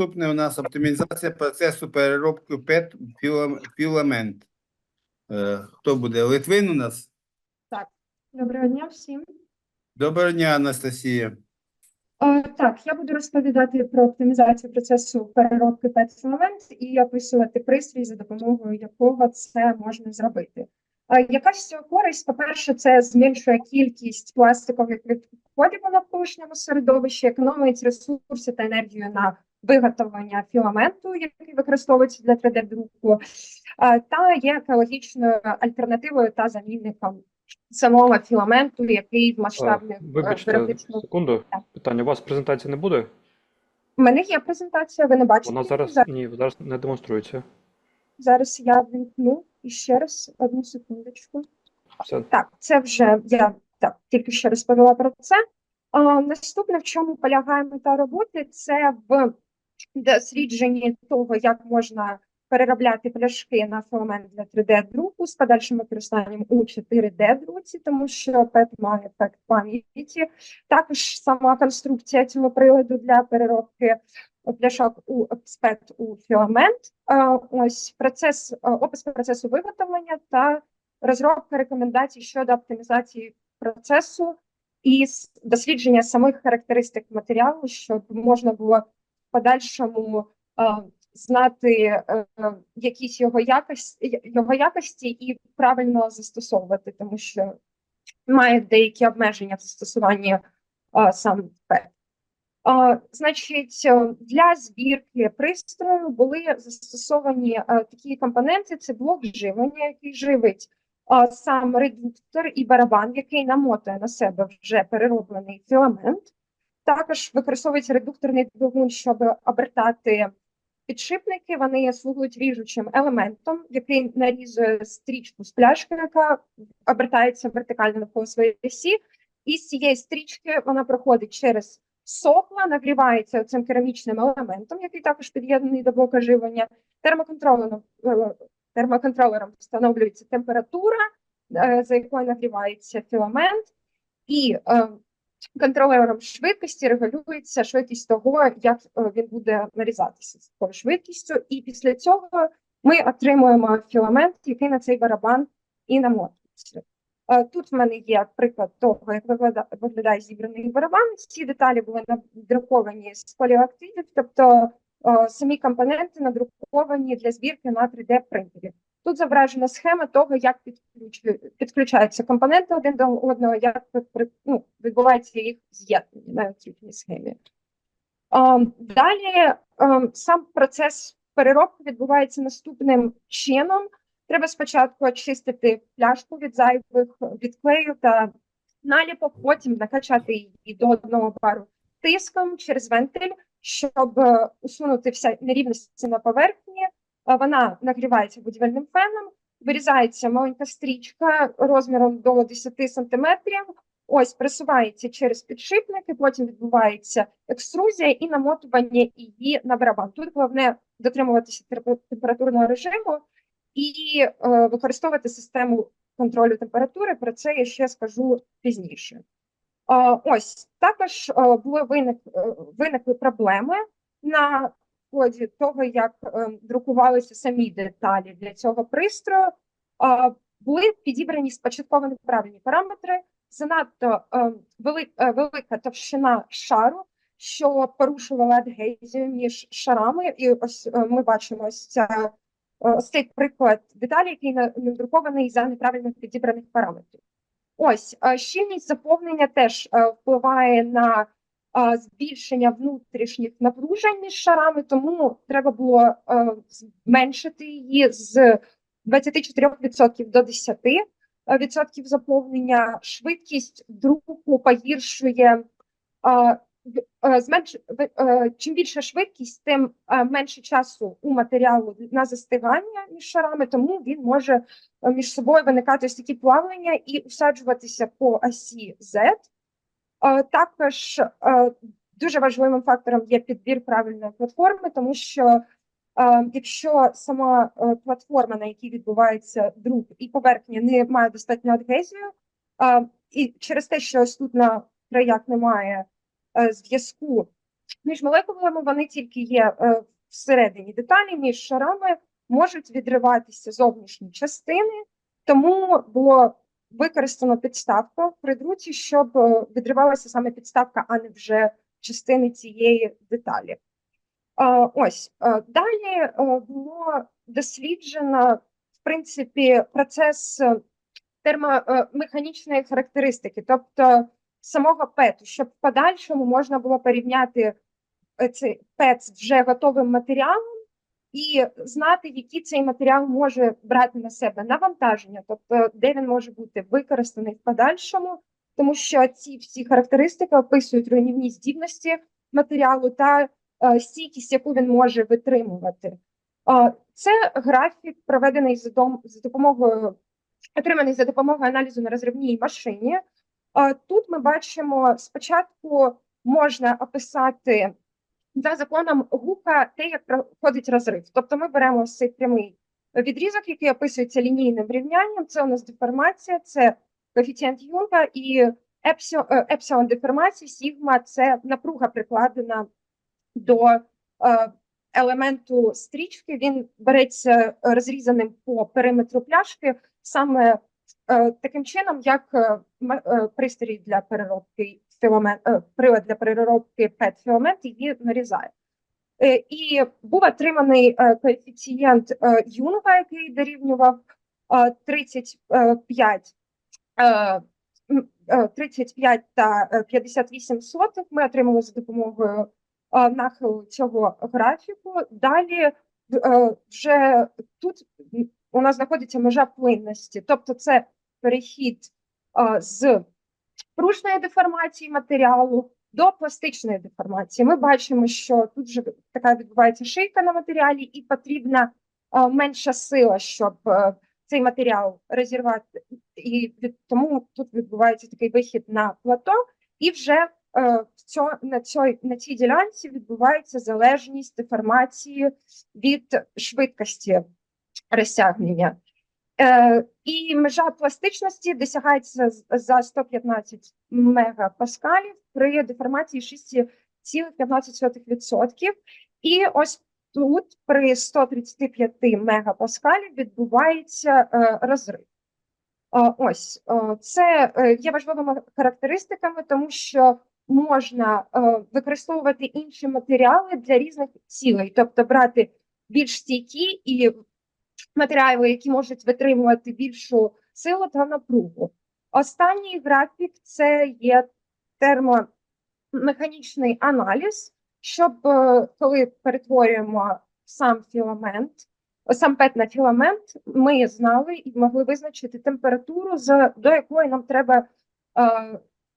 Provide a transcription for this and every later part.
наступне у нас оптимізація процесу переробки ПЕТ філамент. Е, Хто буде? Литвин у нас? Так. Доброго дня всім. Доброго дня, Анастасія. Е, Так, я буду розповідати про оптимізацію процесу переробки PET-філамент і описувати пристрій, за допомогою якого це можна зробити. Яка з цього користь? По-перше, це зменшує кількість пластикових відходів у навколишньому середовищі, економить ресурси та енергію на виготовлення філаменту, який використовується для 3D-друку, е, та є екологічною альтернативою та замінником самого філаменту, який в масштабних е, Вибачте, виробничих секунду. Так. Питання. У вас презентації не буде? У мене є презентація, ви не бачите? Вона її? зараз ні, зараз не демонструється. Зараз я вимкну і ще раз одну секундочку. Все. Так, це вже я так тільки що розповіла про це. Наступне, в чому полягає мета роботи, це в дослідженні того, як можна переробляти пляшки на філамент для 3D-друку з подальшим використанням у 4D-друці, тому що PET має ефект пам'яті. Також сама конструкція цього приладу для переробки пляшок у спет у філамент. Е, Ось процес, е, опис процесу виготовлення та розробка рекомендацій щодо оптимізації процесу і дослідження самих характеристик матеріалу, щоб можна було подальшому е, знати е, якісь його якості, його якості і правильно застосовувати, тому що має деякі обмеження в застосуванні е, сам ПЕТ. Значить, для збірки пристрою були застосовані такі компоненти: це блок живлення, який живить сам редуктор і барабан, який намотує на себе вже перероблений філамент. Також використовується редукторний двигун, щоб обертати підшипники. Вони слугують ріжучим елементом, який нарізує стрічку з пляшки, яка обертається вертикально навколо своєї осі. І з цієї стрічки вона проходить через сопла, нагрівається цим керамічним елементом, який також під'єднаний до блока живлення. Термоконтролером, е, термоконтролером встановлюється температура, е, за якою нагрівається філамент, і е, контролером швидкості регулюється швидкість того, як е, він буде нарізатися з такою швидкістю. І після цього ми отримуємо філамент, який на цей барабан і намотується. Е, Тут в мене є приклад того, як виглядає, зібраний барабан. Ці деталі були надруковані з поліоактидів, тобто е, самі компоненти надруковані для збірки на 3D принтері. Тут зображена схема того, як підключаються компоненти один до одного, як ну, відбувається їх з'єднання на цій схемі. Ем, Далі ем, сам процес переробки відбувається наступним чином. Треба спочатку очистити пляшку від зайвих від клею та наліпок, потім накачати її до одного пару тиском через вентиль, щоб е, усунути всі нерівності на поверхні. Е, Вона нагрівається будівельним феном, вирізається маленька стрічка розміром до 10 сантиметрів. Ось присувається через підшипники, потім відбувається екструзія і намотування її на барабан. Тут головне дотримуватися температурного режиму і е, використовувати систему контролю температури. Про це я ще скажу пізніше. Е, ось також е, були виник, виникли проблеми на ході того, як е, друкувалися самі деталі для цього пристрою. Були підібрані спочатку неправильні параметри, занадто е, вели- е, велика товщина шару, що порушувала адгезію між шарами. І ось е, ми бачимо ось ця е, ось цей приклад деталі, який на- надрукований за неправильно підібраних параметрів. Ось щільність заповнення теж впливає на збільшення внутрішніх напружень між шарами, тому треба було е, зменшити її з 24% до 10% відсотків заповнення. Швидкість друку погіршує. е, в- е, зменш... е, Чим більша швидкість, тим е, менше часу у матеріалу на застигання між шарами, тому він може е, між собою виникати ось такі плавлення і усаджуватися по осі Z. Е, Також е, дуже важливим фактором є підбір правильної платформи, тому що е, якщо сама платформа, на якій відбувається друк, і поверхня не має достатньо адгезію, і через те, що ось тут на краях немає зв'язку між молекулами вони тільки є всередині деталі, між шарами можуть відриватися зовнішні частини, тому було використано підставку при друці, щоб е, відривалася саме підставка, а не вже частини цієї деталі. Е, Ось е, далі було досліджено в принципі процес термомеханічної характеристики, тобто самого пету, щоб в подальшому можна було порівняти цей пет вже готовим матеріалом і знати, який цей матеріал може брати на себе навантаження, тобто де він може бути використаний в подальшому, тому що ці всі характеристики описують руйнівні здібності матеріалу та е, стійкість, яку він може витримувати. Е, Це графік, проведений за дом- за допомогою отриманий за допомогою аналізу на розривній машині. Е, Тут ми бачимо спочатку можна описати за законом Гука те, як проходить розрив. Тобто ми беремо ось цей прямий відрізок, який описується лінійним рівнянням. Це у нас деформація, це коефіцієнт Юнга і епсіон, е, деформації, сігма це напруга прикладена до е, елементу стрічки. Він береться розрізаним по периметру пляшки саме е, таким чином, як пристрій для переробки філамент, е, прилад для переробки пет філамент її нарізає. Е, І був отриманий е, коефіцієнт Юнга, який дорівнював е, 35, е, м, е, 35 та е, 58 сотих. Ми отримали за допомогою нахилу цього графіку. Далі вже тут у нас знаходиться межа плинності, тобто це перехід з пружної деформації матеріалу до пластичної деформації. Ми бачимо, що тут вже така відбувається шийка на матеріалі, і потрібна е, менша сила, щоб е, цей матеріал розірвати. І тому тут відбувається такий вихід на плато, і вже е, цьо, на, цій, на цій ділянці відбувається залежність деформації від швидкості розтягнення. І межа пластичності досягається за 115 мегапаскалів при деформації 6,15%. І ось тут при 135 мегапаскалів відбувається е, розрив. Е, ось е, це є важливими характеристиками, тому що можна використовувати інші матеріали для різних цілей, тобто брати більш стійкі і матеріали, які можуть витримувати більшу силу та напругу. Останній графік це є термомеханічний аналіз, щоб е, коли перетворюємо сам філамент, сам пет на філамент, ми знали і могли визначити температуру, до якої нам треба е,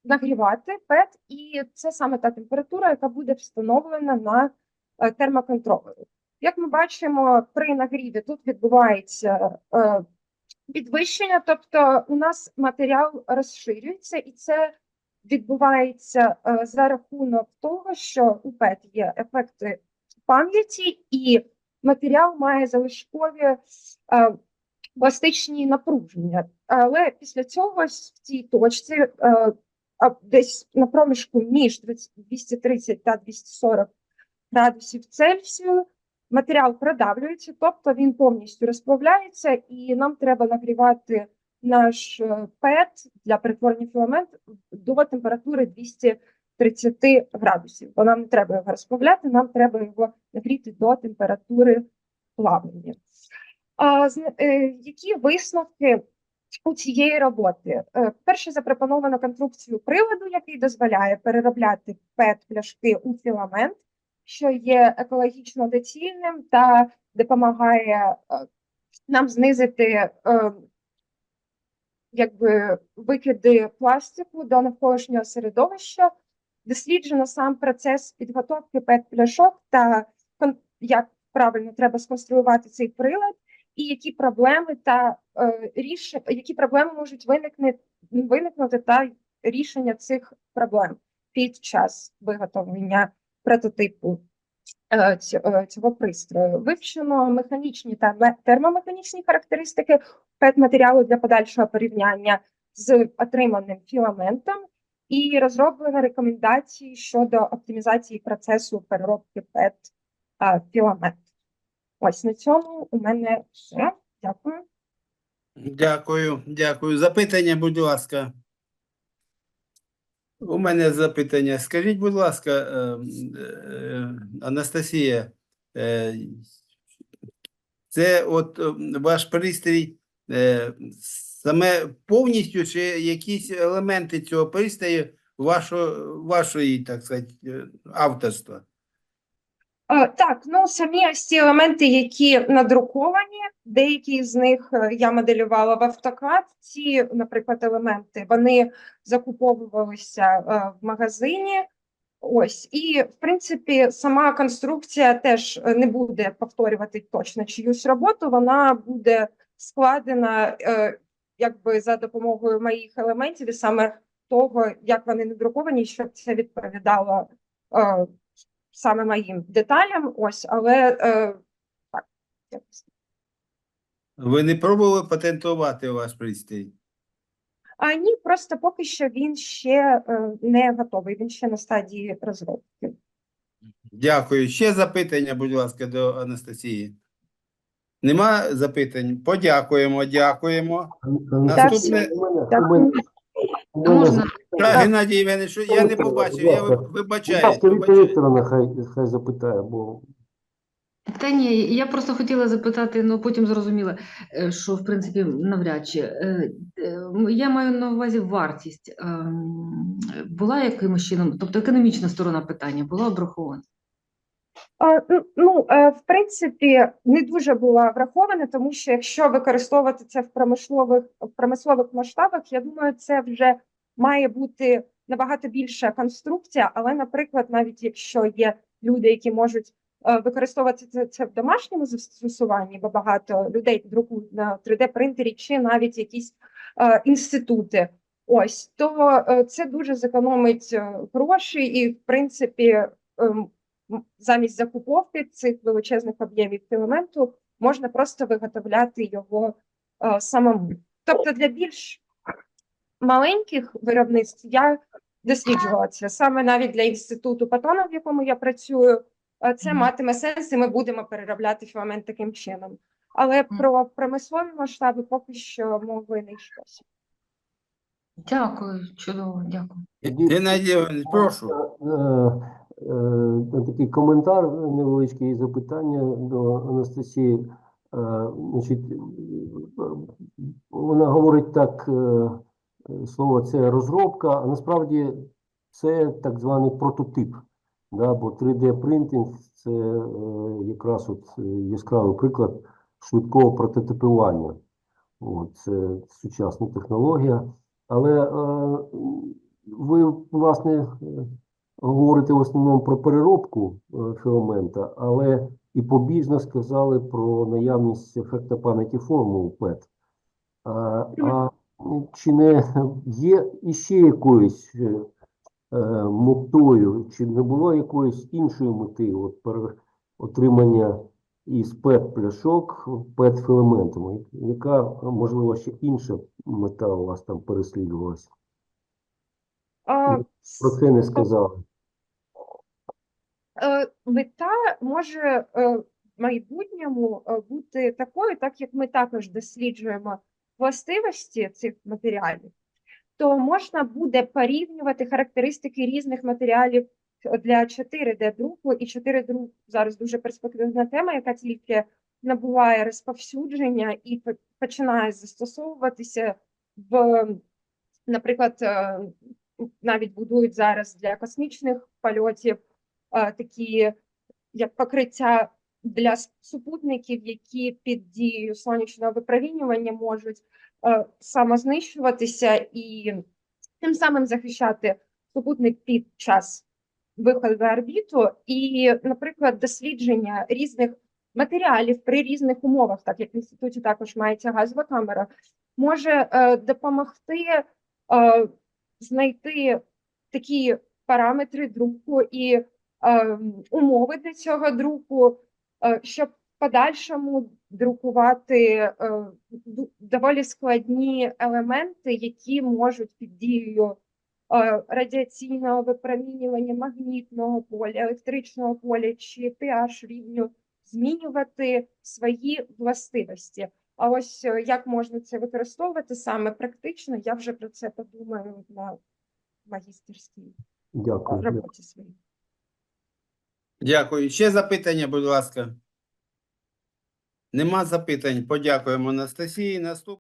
нагрівати пет, і це саме та температура, яка буде встановлена на е, термоконтролері. Як ми бачимо, при нагріві тут відбувається е, підвищення, тобто у нас матеріал розширюється, і це відбувається е, за рахунок того, що у ПЕТ є ефекти пам'яті, і матеріал має залишкові е, пластичні напруження. Але після цього в цій точці, десь на проміжку між 230 та 240 градусів Цельсію, матеріал продавлюється, тобто він повністю розплавляється, і нам треба нагрівати наш е, пет для перетворення філамент до температури 230 градусів. Бо нам не треба його розплавляти, нам треба його нагріти до температури плавлення. А, е, які висновки у цієї роботи? Е, Перше запропоновано конструкцію приладу, який дозволяє переробляти пет пляшки у філамент що є екологічно доцільним та допомагає е, нам знизити е, якби викиди пластику до навколишнього середовища. Досліджено сам процес підготовки пет-пляшок та як правильно треба сконструювати цей прилад, і які проблеми та е, ріш... які проблеми можуть виникнути, виникнути та рішення цих проблем під час виготовлення прототипу е, е, цього пристрою. Вивчено механічні та термомеханічні характеристики пет-матеріалу для подальшого порівняння з отриманим філаментом. і розроблено рекомендації щодо оптимізації процесу переробки пет філамент. Ось на цьому у мене все. Дякую. Дякую, дякую. Запитання, будь ласка. У мене запитання. Скажіть, будь ласка, е, е, Анастасія, е, це от е, ваш пристрій е, саме повністю чи якісь елементи цього пристрою вашого, вашої, так сказати, авторства? Е, Так, ну самі ось ці елементи, які надруковані, деякі з них е, я моделювала в автокад. Ці, наприклад, елементи вони закуповувалися е, в магазині. Ось, і в принципі, сама конструкція теж не буде повторювати точно чиюсь роботу. Вона буде складена якби за допомогою моїх елементів, і саме того, як вони надруковані, щоб це відповідало саме моїм деталям. Ось, але е, так. якось. Ви не пробували патентувати ваш пристрій? А ні, просто поки що він ще е, не готовий, він ще на стадії розробки. Дякую. Ще запитання, будь ласка, до Анастасії. Нема запитань? Подякуємо, дякуємо. Наступне, Дякую. А можна? Та, Геннадій Євгенович, я не побачив, я вибачаю. ласка, Віта. Вікторовна хай, хай запитає, бо Та ні, я просто хотіла запитати, ну потім зрозуміла, е, що в принципі навряд чи. Е, е, Я маю на увазі вартість. ем, Була якимось чином, тобто економічна сторона питання була обрахована? Ну, е, в принципі, не дуже була врахована, тому що якщо використовувати це в промислових в промислових масштабах, я думаю, це вже має бути набагато більша конструкція. Але, наприклад, навіть якщо є люди, які можуть е, використовувати це, це в домашньому застосуванні, бо багато людей друкують на 3D-принтері чи навіть якісь е, інститути. Ось то це дуже зекономить гроші, і в принципі. ем, замість закуповки цих величезних об'ємів філаменту можна просто виготовляти його е, самому. Тобто для більш маленьких виробництв я досліджувала це саме навіть для інституту Патона, в якому я працюю. е, Це матиме сенс, і ми будемо переробляти філамент таким чином. Але про промислові масштаби поки що мови не йшлося. Дякую, чудово, дякую. Геннадій прошу. Е, такий коментар невеличкий і запитання до Анастасії. Е, Значить, вона говорить так, е, слово це розробка, а насправді це так званий прототип. Да, бо 3D-принтинг це якраз от яскравий приклад швидкого прототипування. От, це сучасна технологія. Але ви, власне, говорите в основному про переробку е, філамента, але і побіжно сказали про наявність ефекта пам'яті формул ПЕТ. А, а чи не є іще якоюсь е, е, метою, чи не було якоїсь іншої мети от, отримання із ПЕТ-пляшок ПЕТ-філаментами? Яка, можливо, ще інша мета у вас там переслідувалася? А, Про це не сказали. Е, мета може е, в майбутньому е, бути такою, так як ми також досліджуємо властивості цих матеріалів, то можна буде порівнювати характеристики різних матеріалів для 4D-друку. І 4D-друк зараз дуже перспективна тема, яка тільки набуває розповсюдження і починає застосовуватися в, наприклад, навіть будують зараз для космічних польотів такі як покриття для супутників, які під дією сонячного випромінювання можуть самознищуватися і тим самим захищати супутник під час виходу в орбіту. І, наприклад, дослідження різних матеріалів при різних умовах, так як в інституті також мається газова камера, може е, допомогти е, знайти такі параметри друку і е, умови для цього друку, е, щоб подальшому друкувати е, доволі складні елементи, які можуть під дією е, радіаційного випромінювання магнітного поля, електричного поля чи pH рівню змінювати свої властивості. А ось е, як можна це використовувати саме практично, я вже про це подумаю на магістерській Дякую. роботі своїй. Дякую. Ще запитання, будь ласка. Нема запитань. Подякуємо Анастасії. Наступ...